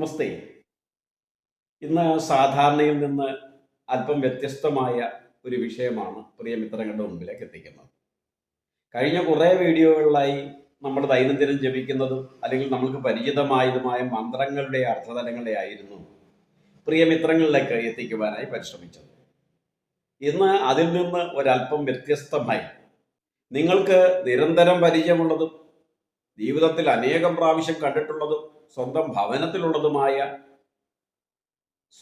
നമസ്തേ ഇന്ന് സാധാരണയിൽ നിന്ന് അല്പം വ്യത്യസ്തമായ ഒരു വിഷയമാണ് പ്രിയ മിത്രങ്ങളുടെ മുമ്പിലേക്ക് എത്തിക്കുന്നത്. കഴിഞ്ഞ കുറേ വീഡിയോകളിലായി നമ്മൾ ദൈനംദിനം ജപിക്കുന്നതും അല്ലെങ്കിൽ നമ്മൾക്ക് പരിചിതമായതുമായ മന്ത്രങ്ങളുടെ അർത്ഥതലങ്ങളെ ആയിരുന്നു പ്രിയ മിത്രങ്ങളിലേക്ക് എത്തിക്കുവാനായി പരിശ്രമിച്ചത്. ഇന്ന് അതിൽ നിന്ന് ഒരല്പം വ്യത്യസ്തമായി നിങ്ങൾക്ക് നിരന്തരം പരിചയമുള്ളതും ജീവിതത്തിൽ അനേകം പ്രാവശ്യം കണ്ടിട്ടുള്ളതും സ്വന്തം ഭവനത്തിലുള്ളതുമായ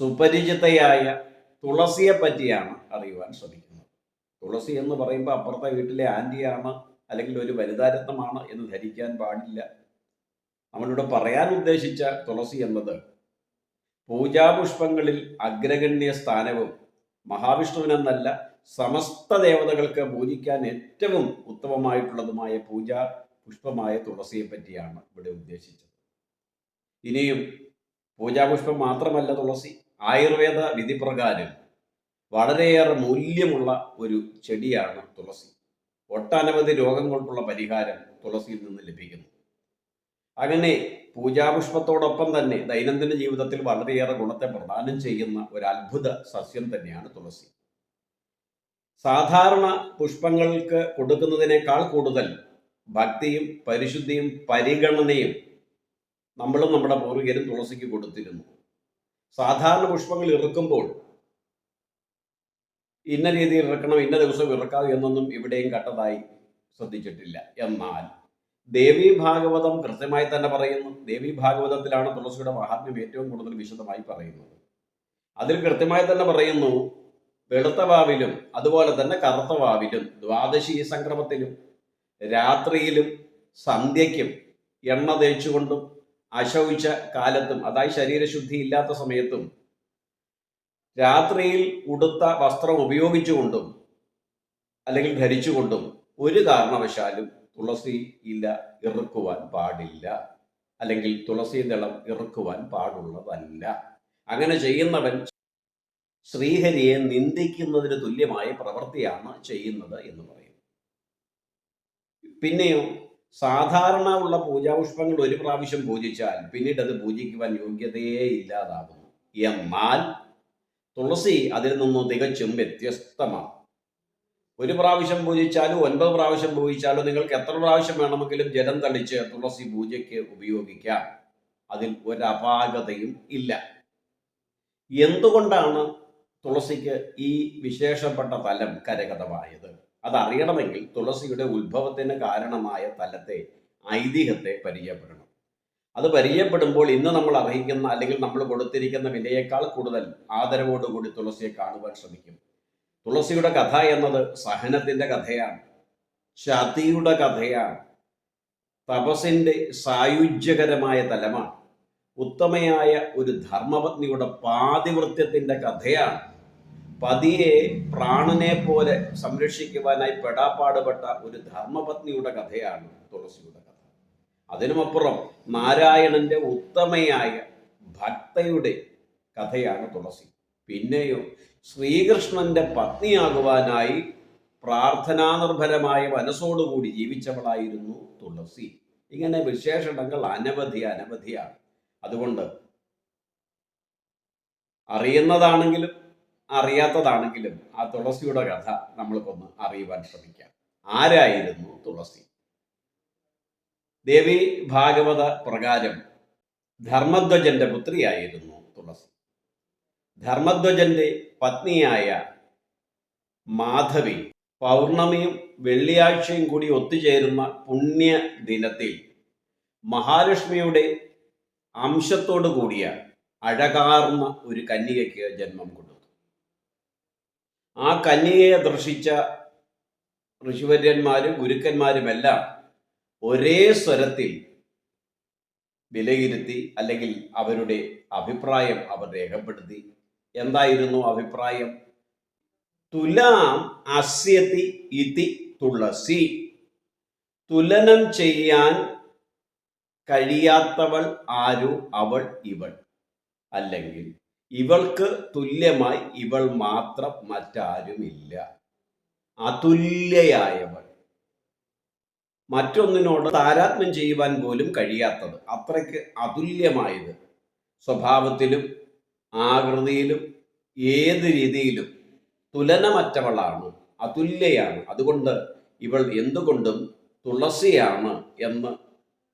സുപരിചിതയായ തുളസിയെ പറ്റിയാണ് അറിയുവാൻ ശ്രമിക്കുന്നത്. തുളസി എന്ന് പറയുമ്പോൾ അപ്പുറത്തെ വീട്ടിലെ ആന്റിയാണ് അല്ലെങ്കിൽ ഒരു വനിതാരത്നമാണ് എന്ന് ധരിക്കാൻ പാടില്ല. നമ്മളിവിടെ പറയാൻ ഉദ്ദേശിച്ച തുളസി എന്നത് പൂജാപുഷ്പങ്ങളിൽ അഗ്രഗണ്യ സ്ഥാനവും മഹാവിഷ്ണുവിനെന്നല്ല സമസ്ത ദേവതകൾക്ക് പൂജിക്കാൻ ഏറ്റവും ഉത്തമമായിട്ടുള്ളതുമായ പൂജാ പുഷ്പമായ തുളസിയെ പറ്റിയാണ് ഇവിടെ ഉദ്ദേശിച്ചത്. ഇനിയും പൂജാപുഷ്പം മാത്രമല്ല തുളസി ആയുർവേദ വിധിപ്രകാരം വളരെയേറെ മൂല്യമുള്ള ഒരു ചെടിയാണ് തുളസി. ഒട്ടനവധി രോഗങ്ങൾക്കുള്ള പരിഹാരം തുളസിയിൽ നിന്ന് ലഭിക്കുന്നു. അങ്ങനെ പൂജാപുഷ്പത്തോടൊപ്പം തന്നെ ദൈനംദിന ജീവിതത്തിൽ വളരെയേറെ ഗുണത്തെ പ്രദാനം ചെയ്യുന്ന ഒരു അത്ഭുത സസ്യം തന്നെയാണ് തുളസി. സാധാരണ പുഷ്പങ്ങൾക്ക് കൊടുക്കുന്നതിനേക്കാൾ കൂടുതൽ ഭക്തിയും പരിശുദ്ധിയും പരിഗണനയും നമ്മളും നമ്മുടെ പൂർവികരും തുളസിക്ക് കൊടുത്തിരുന്നു. സാധാരണ പുഷ്പങ്ങൾ ഇറക്കുമ്പോൾ ഇന്ന രീതിയിൽ ഇറക്കണം ഇന്ന ദിവസം ഇറക്കാം എന്നൊന്നും ഇവിടെയും കട്ടതായി ശ്രദ്ധിച്ചിട്ടില്ല. എന്നാൽ ദേവി ഭാഗവതം കൃത്യമായി തന്നെ പറയുന്നു. ദേവി ഭാഗവതത്തിലാണ് തുളസിയുടെ മഹാത്മ്യം ഏറ്റവും കൂടുതൽ വിശദമായി പറയുന്നത്. അതിൽ കൃത്യമായി തന്നെ പറയുന്നു വെളുത്ത വാവിലും അതുപോലെ തന്നെ കറുത്ത വാവിലും ദ്വാദശി സംക്രമത്തിലും രാത്രിയിലും സന്ധ്യയ്ക്കും എണ്ണ തേച്ചുകൊണ്ടും അശൗച കാലത്തും അതായത് ശരീരശുദ്ധി ഇല്ലാത്ത സമയത്തും രാത്രിയിൽ ഉടുത്ത വസ്ത്രം ഉപയോഗിച്ചുകൊണ്ടും അല്ലെങ്കിൽ ധരിച്ചുകൊണ്ടും ഒരു കാരണവശാലും തുളസി ഇല ഇറുക്കുവാൻ പാടില്ല. അല്ലെങ്കിൽ തുളസി ദളം ഇറുക്കുവാൻ പാടുള്ളതല്ല. അങ്ങനെ ചെയ്യുന്നവൻ ശ്രീഹരിയെ നിന്ദിക്കുന്നതിന് തുല്യമായ പ്രവൃത്തിയാണ് ചെയ്യുന്നത് എന്ന് പറയും. പിന്നെയോ സാധാരണ ഉള്ള പൂജാപുഷ്പങ്ങൾ ഒരു പ്രാവശ്യം പൂജിച്ചാൽ പിന്നീട് അത് പൂജിക്കുവാൻ യോഗ്യതയേ ഇല്ലാതാകുന്നു. എന്നാൽ തുളസി അതിൽ നിന്നും തികച്ചും വ്യത്യസ്തമാണ്. ഒരു പ്രാവശ്യം പൂജിച്ചാലോ ഒൻപത് പ്രാവശ്യം പൂജിച്ചാലോ നിങ്ങൾക്ക് എത്ര പ്രാവശ്യം വേണമെങ്കിലും ജലം തളിച്ച് തുളസി പൂജയ്ക്ക് ഉപയോഗിക്കാം. അതിൽ ഒരപാകതയും ഇല്ല. എന്തുകൊണ്ടാണ് തുളസിക്ക് ഈ വിശേഷപ്പെട്ട തലം കരകതമായത് അതറിയണമെങ്കിൽ തുളസിയുടെ ഉത്ഭവത്തിന് കാരണമായ തലത്തെ ഐതിഹ്യത്തെ പരിചയപ്പെടണം. അത് പരിചയപ്പെടുമ്പോൾ ഇന്ന് നമ്മൾ അർഹിക്കുന്ന അല്ലെങ്കിൽ നമ്മൾ കൊടുത്തിരിക്കുന്ന വിലയേക്കാൾ കൂടുതൽ ആദരവോടുകൂടി തുളസിയെ കാണുവാൻ ശ്രമിക്കും. തുളസിയുടെ കഥ എന്നത് സഹനത്തിന്റെ കഥയാണ്. ശതിയുടെ കഥയാണ്. തപസിന്റെ സായുജ്യകരമായ തലമാണ്. ഉത്തമയായ ഒരു ധർമ്മപത്നിയുടെ പാതിവൃത്യത്തിന്റെ കഥയാണ് പതിയെ പ്രാണനെ പോലെ സംരക്ഷിക്കുവാനായി പെടാപ്പാടുപെട്ട ഒരു ധർമ്മപത്നിയുടെ കഥയാണ് തുളസിയുടെ കഥ. അതിനുമപ്പുറം നാരായണന്റെ ഉത്തമയായ ഭക്തയുടെ കഥയാണ് തുളസി. പിന്നെയോ ശ്രീകൃഷ്ണന്റെ പത്നിയാകുവാനായി പ്രാർത്ഥനാനിർഭരമായ മനസ്സോടുകൂടി ജീവിച്ചവളായിരുന്നു തുളസി. ഇങ്ങനെ വിശേഷണങ്ങൾ അനവധി അനവധിയാണ്. അതുകൊണ്ട് അറിയുന്നതാണെങ്കിലും അറിയാത്തതാണെങ്കിലും ആ തുളസിയുടെ കഥ നമ്മൾക്കൊന്ന് അറിയുവാൻ ശ്രമിക്കാം. ആരായിരുന്നു തുളസി? ദേവി ഭാഗവത പ്രകാരം ധർമ്മധ്വജന്റെ പുത്രിയായിരുന്നു തുളസി. ധർമ്മധ്വജന്റെ പത്നിയായ മാധവി പൗർണമിയും വെള്ളിയാഴ്ചയും കൂടി ഒത്തുചേരുന്ന പുണ്യ ദിനത്തിൽ മഹാലക്ഷ്മിയുടെ അംശത്തോടു കൂടിയ അഴകാർന്ന ഒരു കന്യകയ്ക്ക് ജന്മം കൊടുത്തു. ആ കന്യകയെ ദർശിച്ച ഋഷിവര്യന്മാരും ഗുരുക്കന്മാരുമെല്ലാം ഒരേ സ്വരത്തിൽ വിലയിരുത്തി അല്ലെങ്കിൽ അവരുടെ അഭിപ്രായം അവർ രേഖപ്പെടുത്തി. എന്തായിരുന്നു അഭിപ്രായം? തുലാം അസ്യത്തി ഇതി തുളസി. തുലനം ചെയ്യാൻ കഴിയാത്തവൾ ആരു അവൾ ഇവൾ. അല്ലെങ്കിൽ ഇവൾക്ക് തുല്യമായി ഇവൾ മാത്രം മറ്റാരുമില്ല. അതുല്യയായവൾ. മറ്റൊന്നിനോട് താരാത്മ്യം ചെയ്യുവാൻ പോലും കഴിയാത്തത്. അത്രയ്ക്ക് അതുല്യമായത് സ്വഭാവത്തിലും ആകൃതിയിലും ഏത് രീതിയിലും തുലനമറ്റവളാണ്. അതുല്യയാണ്. അതുകൊണ്ട് ഇവൾ എന്തുകൊണ്ടും തുളസിയാണ് എന്ന്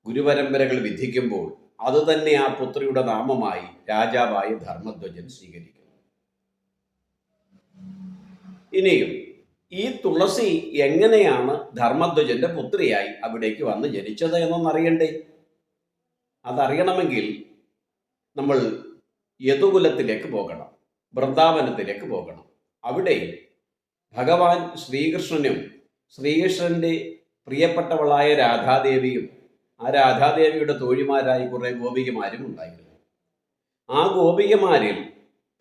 ഗുരുപരമ്പരകൾ വിധിക്കുമ്പോൾ അതുതന്നെ ആ പുത്രിയുടെ നാമമായി രാജാവായ ധർമ്മധ്വജൻ സ്വീകരിക്കുന്നു. ഇനിയും ഈ തുളസി എങ്ങനെയാണ് ധർമ്മധ്വജന്റെ പുത്രിയായി അവിടേക്ക് വന്ന് ജനിച്ചത് എന്നൊന്നറിയണ്ടേ? അതറിയണമെങ്കിൽ നമ്മൾ യദുകുലത്തിലേക്ക് പോകണം വൃന്ദാവനത്തിലേക്ക് പോകണം. അവിടെ ഭഗവാൻ ശ്രീകൃഷ്ണനും ശ്രീകൃഷ്ണന്റെ പ്രിയപ്പെട്ടവളായ രാധാദേവിയും ആ രാധാദേവിയുടെ തോഴിമാരായി കുറെ ഗോപികമാരും ഉണ്ടായിരുന്നു. ആ ഗോപികമാരിൽ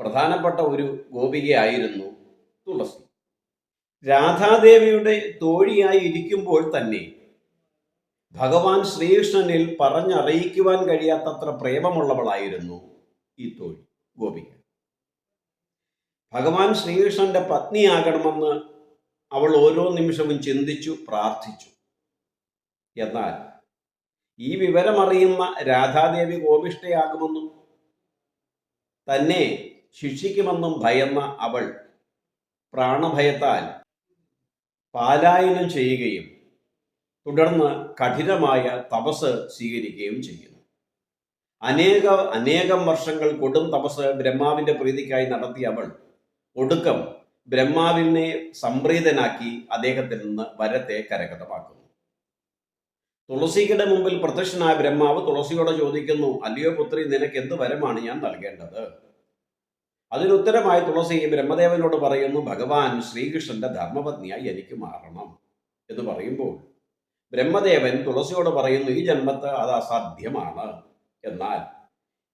പ്രധാനപ്പെട്ട ഒരു ഗോപികയായിരുന്നു തുളസി. രാധാദേവിയുടെ തോഴിയായി ഇരിക്കുമ്പോൾ തന്നെ ഭഗവാൻ ശ്രീകൃഷ്ണനിൽ പറഞ്ഞറിയിക്കുവാൻ കഴിയാത്തത്ര പ്രേമമുള്ളവളായിരുന്നു ഈ തോഴി ഗോപിക. ഭഗവാൻ ശ്രീകൃഷ്ണന്റെ പത്നിയാകണമെന്ന് അവൾ ഓരോ നിമിഷവും ചിന്തിച്ചു പ്രാർത്ഥിച്ചു. എന്നാൽ ഈ വിവരമറിയുന്ന രാധാദേവി കോപിഷ്ഠയാകുമെന്നും തന്നെ ശിക്ഷിക്കുമെന്നും ഭയന്ന അവൾ പ്രാണഭയത്താൽ പാലായനം ചെയ്യുകയും തുടർന്ന് കഠിനമായ തപസ് സ്വീകരിക്കുകയും ചെയ്യുന്നു. അനേക അനേകം വർഷങ്ങൾ കൊടും തപസ് ബ്രഹ്മാവിന്റെ പ്രീതിക്കായി നടത്തിയ അവൾ ഒടുക്കം ബ്രഹ്മാവിനെ സംപ്രീതനാക്കി അദ്ദേഹത്തിൽ നിന്ന് വരത്തെ കരഗതമാക്കുന്നു. തുളസിയുടെ മുമ്പിൽ പ്രത്യക്ഷനായ ബ്രഹ്മാവ് തുളസിയോട് ചോദിക്കുന്നു അല്ലയോ പുത്രി നിനക്ക് എന്ത് വരമാണ് ഞാൻ നൽകേണ്ടത്? അതിനുത്തരമായി തുളസി ബ്രഹ്മദേവനോട് പറയുന്നു ഭഗവാൻ ശ്രീകൃഷ്ണന്റെ ധർമ്മപത്നിയായി എനിക്ക് മാറണം. എന്ന് പറയുമ്പോൾ ബ്രഹ്മദേവൻ തുളസിയോട് പറയുന്നു ഈ ജന്മത്ത് അത് അസാധ്യമാണ്. എന്നാൽ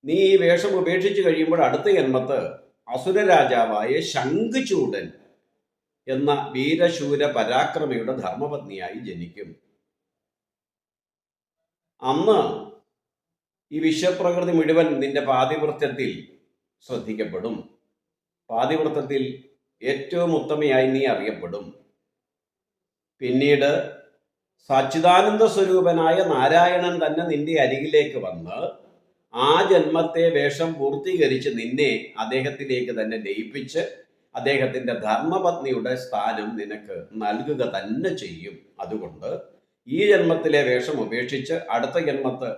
നീ ഈ വേഷം ഉപേക്ഷിച്ചു കഴിയുമ്പോൾ അടുത്ത ജന്മത്ത് അസുരരാജാവായ ശംഖുചൂടൻ എന്ന വീരശൂര പരാക്രമിയുടെ ധർമ്മപത്നിയായി ജനിക്കും. അന്ന് ഈ വിശ്വപ്രകൃതി മുഴുവൻ നിന്റെ പാതിവൃത്യത്തിൽ ശ്രദ്ധിക്കപ്പെടും. പാതിവൃത്തത്തിൽ ഏറ്റവും ഉത്തമയായി നീ അറിയപ്പെടും. പിന്നീട് സച്ചിദാനന്ദ സ്വരൂപനായ നാരായണൻ തന്നെ നിന്റെ അരികിലേക്ക് വന്ന് ആ ജന്മത്തെ വേഷം പൂർത്തീകരിച്ച് നിന്നെ അദ്ദേഹത്തിലേക്ക് തന്നെ ലയിപ്പിച്ച് അദ്ദേഹത്തിന്റെ ധർമ്മപത്നിയുടെ സ്ഥാനം നിനക്ക് നൽകുക തന്നെ ചെയ്യും. അതുകൊണ്ട് ഈ ജന്മത്തിലെ വേഷം ഉപേക്ഷിച്ച് അടുത്ത ജന്മത്ത്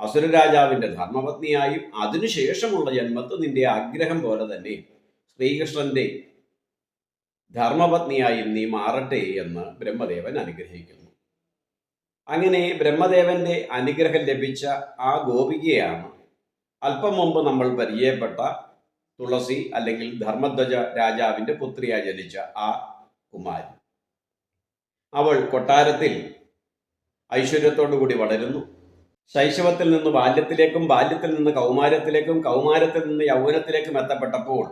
അസുരരാജാവിന്റെ ധർമ്മപത്നിയായും അതിനുശേഷമുള്ള ജന്മത്ത് നിന്റെ ആഗ്രഹം പോലെ തന്നെ ശ്രീകൃഷ്ണന്റെ ധർമ്മപത്നിയായും നീ മാറട്ടെ എന്ന് ബ്രഹ്മദേവൻ അനുഗ്രഹിക്കുന്നു. അങ്ങനെ ബ്രഹ്മദേവന്റെ അനുഗ്രഹം ലഭിച്ച ആ ഗോപികയാണ് അല്പം മുമ്പ് നമ്മൾ പരിചയപ്പെട്ട തുളസി അല്ലെങ്കിൽ ധർമ്മധ്വജ രാജാവിന്റെ പുത്രിയായി ജനിച്ച ആ കുമാരി. അവൾ കൊട്ടാരത്തിൽ ഐശ്വര്യത്തോടു കൂടി വളരുന്നു. ശൈശവത്തിൽ നിന്ന് ബാല്യത്തിലേക്കും ബാല്യത്തിൽ നിന്ന് കൗമാരത്തിലേക്കും കൗമാരത്തിൽ നിന്ന് യൗവനത്തിലേക്കും എത്തപ്പെട്ടപ്പോൾ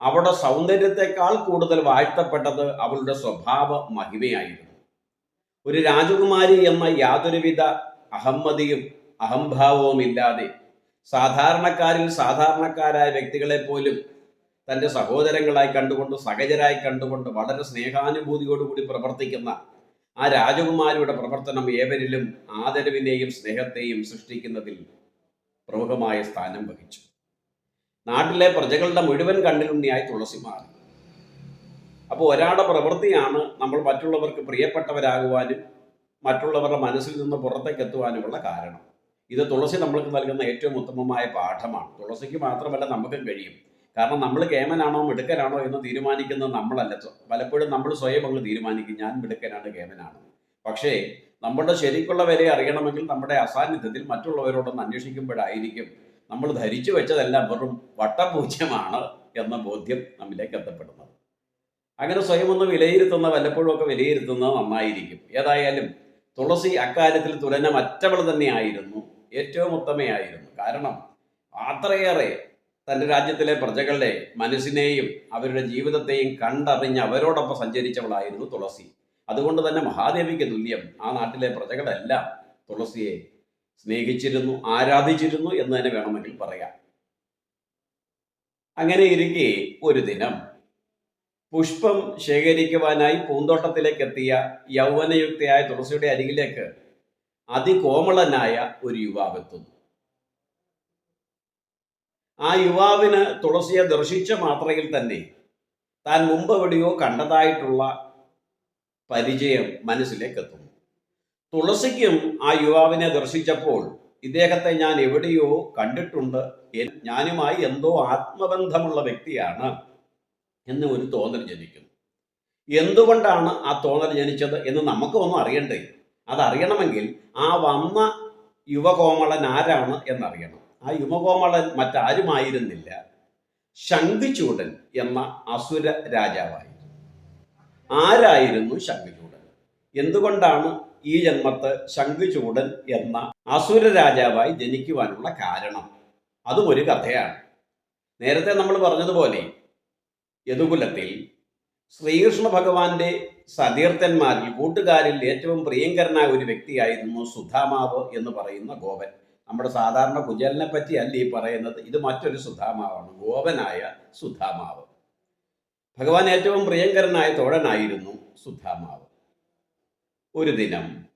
അവളുടെ സൗന്ദര്യത്തെക്കാൾ കൂടുതൽ വാഴ്ത്തപ്പെട്ടത് അവളുടെ സ്വഭാവ മഹിമയായിരുന്നു. ഒരു രാജകുമാരി എന്ന യാതൊരുവിധ അഹമ്മതിയും അഹംഭാവവും ഇല്ലാതെ സാധാരണക്കാരിൽ സാധാരണക്കാരായ വ്യക്തികളെ പോലും തന്റെ സഹോദരങ്ങളായി കണ്ടുകൊണ്ട് സഹജരായി കണ്ടുകൊണ്ട് വളരെ സ്നേഹാനുഭൂതിയോടുകൂടി പ്രവർത്തിക്കുന്ന ആ രാജകുമാരിയുടെ പ്രവർത്തനം ഏവരിലും ആദരവിനെയും സ്നേഹത്തെയും സൃഷ്ടിക്കുന്നതിൽ പ്രമുഖമായ സ്ഥാനം വഹിച്ചു. നാട്ടിലെ പ്രജകളുടെ മുഴുവൻ കണ്ണിലുണ്ണിയായി തുളസി മാറി. അപ്പോൾ ഒരാളുടെ പ്രവൃത്തിയാണ് നമ്മൾ മറ്റുള്ളവർക്ക് പ്രിയപ്പെട്ടവരാകുവാനും മറ്റുള്ളവരുടെ മനസ്സിൽ നിന്ന് പുറത്തേക്ക് എത്തുവാനുമുള്ള കാരണം. ഇത് തുളസി നമ്മൾക്ക് നൽകുന്ന ഏറ്റവും ഉത്തമമായ പാഠമാണ്. തുളസിക്ക് മാത്രമല്ല നമുക്കും കഴിയും. കാരണം നമ്മൾ കേമനാണോ മിടുക്കനാണോ എന്ന് തീരുമാനിക്കുന്നത് നമ്മളല്ല. പലപ്പോഴും നമ്മൾ സ്വയം അങ്ങ് തീരുമാനിക്കും ഞാൻ മിടുക്കനാണ് കേമനാണ്. പക്ഷേ നമ്മളുടെ ശരിക്കുള്ള വില അറിയണമെങ്കിൽ നമ്മുടെ അസാന്നിധ്യത്തിൽ മറ്റുള്ളവരോടൊന്ന് അന്വേഷിക്കുമ്പോഴായിരിക്കും നമ്മൾ ധരിച്ചു വെച്ചതെല്ലാം വെറും വട്ടപൂജ്യമാണ് എന്ന ബോധ്യം നമ്മിലേക്ക് എത്തപ്പെടുന്നത്. അങ്ങനെ സ്വയം ഒന്ന് വിലയിരുത്തുന്ന വല്ലപ്പോഴും ഒക്കെ വിലയിരുത്തുന്നത് നന്നായിരിക്കും. ഏതായാലും തുളസി അക്കാര്യത്തിൽ തുലനമറ്റവൾ തന്നെയായിരുന്നു ഏറ്റവും ഉത്തമയായിരുന്നു. കാരണം അത്രയേറെ തന്റെ രാജ്യത്തിലെ പ്രജകളുടെ മനസ്സിനെയും അവരുടെ ജീവിതത്തെയും കണ്ടറിഞ്ഞ് അവരോടൊപ്പം സഞ്ചരിച്ചവളായിരുന്നു തുളസി. അതുകൊണ്ട് തന്നെ മഹാദേവിക്ക് തുല്യം. ആ നാട്ടിലെ പ്രജകളെല്ലാം തുളസിയെ സ്നേഹിച്ചിരുന്നു ആരാധിച്ചിരുന്നു എന്ന് തന്നെ വേണമെങ്കിൽ പറയാം. അങ്ങനെ ഇരിക്കെ ഒരു ദിനം പുഷ്പം ശേഖരിക്കുവാനായി പൂന്തോട്ടത്തിലേക്ക് എത്തിയ യൗവനയുക്തയായ തുളസിയുടെ അരികിലേക്ക് അതികോമളനായ ഒരു യുവാവ് എത്തുന്നു. ആ യുവാവിന് തുളസിയെ ദർശിച്ച മാത്രയിൽ തന്നെ താൻ മുമ്പ് എവിടെയോ കണ്ടതായിട്ടുള്ള പരിചയം മനസ്സിലേക്ക് എത്തുന്നു തുളസിക്കും ആ യുവാവിനെ ദർശിച്ചപ്പോൾ ഇദ്ദേഹത്തെ ഞാൻ എവിടെയോ കണ്ടിട്ടുണ്ട്. ഞാനുമായി എന്തോ ആത്മബന്ധമുള്ള വ്യക്തിയാണ് എന്ന് ഒരു തോന്നൽ ജനിക്കുന്നു. എന്തുകൊണ്ടാണ് ആ തോന്നൽ ജനിച്ചത് എന്ന് നമുക്ക് ഒന്നും അറിയണ്ടേ? അതറിയണമെങ്കിൽ ആ വന്ന യുവകോമളൻ ആരാണ് എന്നറിയണം. ആ യുവകോമളൻ മറ്റാരുമായിരുന്നില്ല. ശംഖുചൂടൻ എന്ന അസുര രാജാവായിരുന്നു. ആരായിരുന്നു ശംഖുചൂടൻ? എന്തുകൊണ്ടാണ് ഈ ജന്മത്ത് ശംഖുചൂടൻ എന്ന അസുര രാജാവായി ജനിക്കുവാനുള്ള കാരണം? അതും ഒരു കഥയാണ്. നേരത്തെ നമ്മൾ പറഞ്ഞതുപോലെ യദുകുലത്തിൽ ശ്രീകൃഷ്ണ ഭഗവാന്റെ സതീർത്ഥന്മാരിൽ കൂട്ടുകാരിൽ ഏറ്റവും പ്രിയങ്കരനായ ഒരു വ്യക്തിയായിരുന്നു സുധാമാവ് എന്ന് പറയുന്ന ഗോപൻ. നമ്മുടെ സാധാരണ കുചലിനെ പറ്റിയല്ല ഈ പറയുന്നത്. ഇത് മറ്റൊരു സുധാമാവാണ്. ഗോപനായ സുധാമാവ്. ഭഗവാൻ ഏറ്റവും പ്രിയങ്കരനായ തോഴനായിരുന്നു സുധാമാവ്. ഒരു ദിനം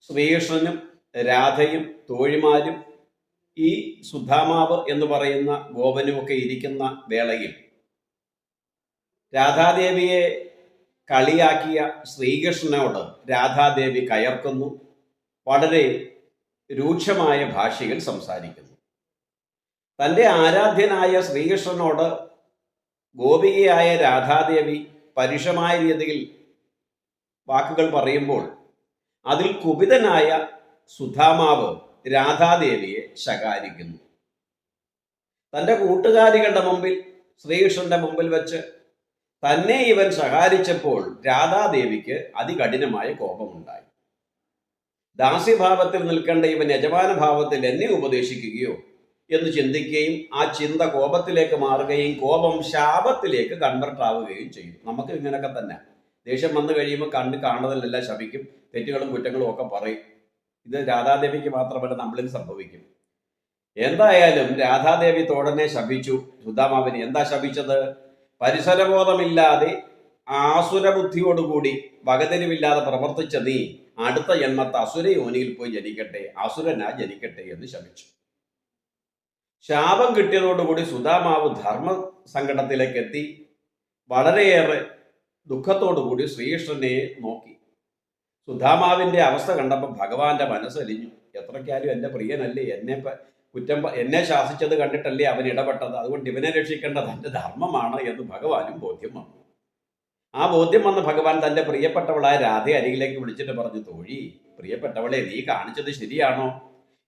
ശ്രീകൃഷ്ണനും രാധയും തോഴിമാരും ഈ സുധാമാവ് എന്ന് പറയുന്ന ഗോപനുമൊക്കെ ഇരിക്കുന്ന വേളയിൽ രാധാദേവിയെ കളിയാക്കിയ ശ്രീകൃഷ്ണനോട് രാധാദേവി കയർക്കുന്നു. വളരെ രൂക്ഷമായ ഭാഷയിൽ സംസാരിക്കുന്നു. തന്റെ ആരാധ്യനായ ശ്രീകൃഷ്ണനോട് ഗോപികയായ രാധാദേവി പരുഷമായ രീതിയിൽ വാക്കുകൾ പറയുമ്പോൾ അതിൽ കുപിതനായ സുധാമാവ് രാധാദേവിയെ ശകാരിക്കുന്നു. തന്റെ കൂട്ടുകാരികളുടെ മുമ്പിൽ ശ്രീകൃഷ്ണന്റെ മുമ്പിൽ വെച്ച് തന്നെ ഇവൻ ശകാരിച്ചപ്പോൾ രാധാദേവിക്ക് അതികഠിനമായ കോപമുണ്ടായി. ദാസ്യഭാവത്തിൽ നിൽക്കേണ്ട ഇവൻ യജമാന ഭാവത്തിൽ എന്നെ ഉപദേശിക്കുകയോ എന്ന് ചിന്തിക്കുകയും ആ ചിന്ത കോപത്തിലേക്ക് മാറുകയും കോപം ശാപത്തിലേക്ക് കൺവെർട്ട് ആവുകയും ചെയ്യും. നമുക്ക് ഇങ്ങനെയൊക്കെ തന്നെ. ദേഷ്യം വന്നു കഴിയുമ്പോൾ കണ്ണ് കാണുന്നതിലെല്ലാം ശപിക്കും. തെറ്റുകളും കുറ്റങ്ങളും ഒക്കെ പറയും. ഇത് രാധാദേവിക്ക് മാത്രമല്ല നമ്മളിൽ സംഭവിക്കും. എന്തായാലും രാധാദേവി തോടനെ ശപിച്ചു. സുധാമാവിനെ എന്താ ശപിച്ചത്? പരിസരബോധമില്ലാതെ ആസുരബുദ്ധിയോടുകൂടി വകതിരിവില്ലാതെ പ്രവർത്തിച്ച നീ അടുത്ത ജന്മത്തെ അസുര യോനിയിൽ പോയി ജനിക്കട്ടെ അസുരനാ ജനിക്കട്ടെ എന്ന് ശപിച്ചു. ശാപം കിട്ടിയതോടുകൂടി സുധാമാവ് ധർമ്മ സങ്കടത്തിലേക്ക് എത്തി. വളരെയേറെ ദുഃഖത്തോടുകൂടി ശ്രീകൃഷ്ണനെ നോക്കി. സുധാമാവിന്റെ അവസ്ഥ കണ്ടപ്പോൾ ഭഗവാന്റെ മനസ്സലിഞ്ഞു എത്രക്കാലും എന്റെ പ്രിയനല്ലേ എന്നെ കുറ്റം എന്നെ ശാസിച്ചത് കണ്ടിട്ടല്ലേ അവൻ ഇടപെട്ടത്? അതുകൊണ്ട് ഇവനെ രക്ഷിക്കേണ്ടത് എന്റെ ധർമ്മമാണ് എന്ന് ഭഗവാനും ബോധ്യം വന്നു. ആ ബോധ്യം വന്ന ഭഗവാൻ തന്റെ പ്രിയപ്പെട്ടവളായ രാധയെ അരികിലേക്ക് വിളിച്ചിട്ട് പറഞ്ഞു തോഴി പ്രിയപ്പെട്ടവളെ നീ കാണിച്ചത് ശരിയാണോ?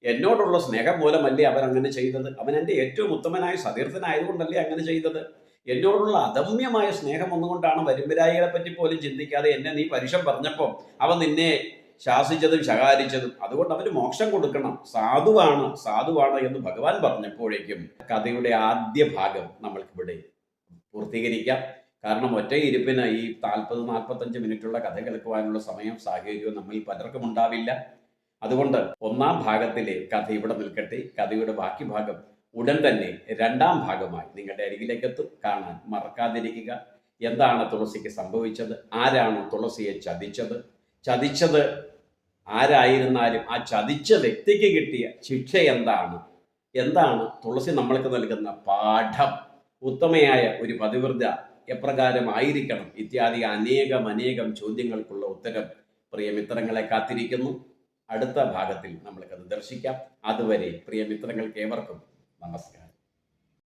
എന്നോടുള്ള സ്നേഹം മൂലമല്ലേ അവൻ അങ്ങനെ ചെയ്തത്? അവൻ എന്റെ ഏറ്റവും ഉത്തമനായ സതീർത്ഥനായതുകൊണ്ടല്ലേ അങ്ങനെ ചെയ്തത്? എന്നോടുള്ള അദമ്യമായ സ്നേഹം ഒന്നുകൊണ്ടാണ് വരുമ്പരായികളെ പറ്റി പോലും ചിന്തിക്കാതെ എന്നെ നീ പരുഷം പറഞ്ഞപ്പോൾ അവൻ നിന്നെ ശാസിച്ചതും ശകാരിച്ചതും. അതുകൊണ്ട് അവന് മോക്ഷം കൊടുക്കണം. സാധുവാണ് സാധുവാണ് എന്ന് ഭഗവാൻ പറഞ്ഞപ്പോഴേക്കും കഥയുടെ ആദ്യ ഭാഗം നമ്മൾക്കിവിടെ പൂർത്തീകരിക്കാം. കാരണം ഒറ്റ ഇരിപ്പിന് ഈ നാൽപ്പത് നാൽപ്പത്തഞ്ച് മിനിറ്റുള്ള കഥ കേൾക്കുവാനുള്ള സമയം സാഹചര്യവും നമ്മിൽ പലർക്കും ഉണ്ടാവില്ല. അതുകൊണ്ട് ഒന്നാം ഭാഗത്തിലെ കഥ ഇവിടെ നിൽക്കട്ടെ. കഥയുടെ ബാക്കി ഭാഗം ഉടൻ തന്നെ രണ്ടാം ഭാഗമായി നിങ്ങളുടെ അരികിലേക്ക് എത്തും കാണാൻ മറക്കാതിരിക്കുക. എന്താണ് തുളസിക്ക് സംഭവിച്ചത്? ആരാണ് തുളസിയെ ചതിച്ചത്? ചതിച്ചത് ആരായിരുന്നാലും ആ ചതിച്ച വ്യക്തിക്ക് കിട്ടിയ ശിക്ഷ എന്താണ്? എന്താണ് തുളസി നമ്മൾക്ക് നൽകുന്ന പാഠം? ഉത്തമയായ ഒരു പതിവ്രത എപ്രകാരം ആയിരിക്കണം ഇത്യാദി അനേകം അനേകം ചോദ്യങ്ങൾക്കുള്ള ഉത്തരം പ്രിയമിത്രങ്ങളെ കാത്തിരിക്കുന്നു. അടുത്ത ഭാഗത്തിൽ നമ്മൾക്കത് ദർശിക്കാം. അതുവരെ പ്രിയമിത്രങ്ങൾക്ക് ഏവർക്കും നമസ്കാരം.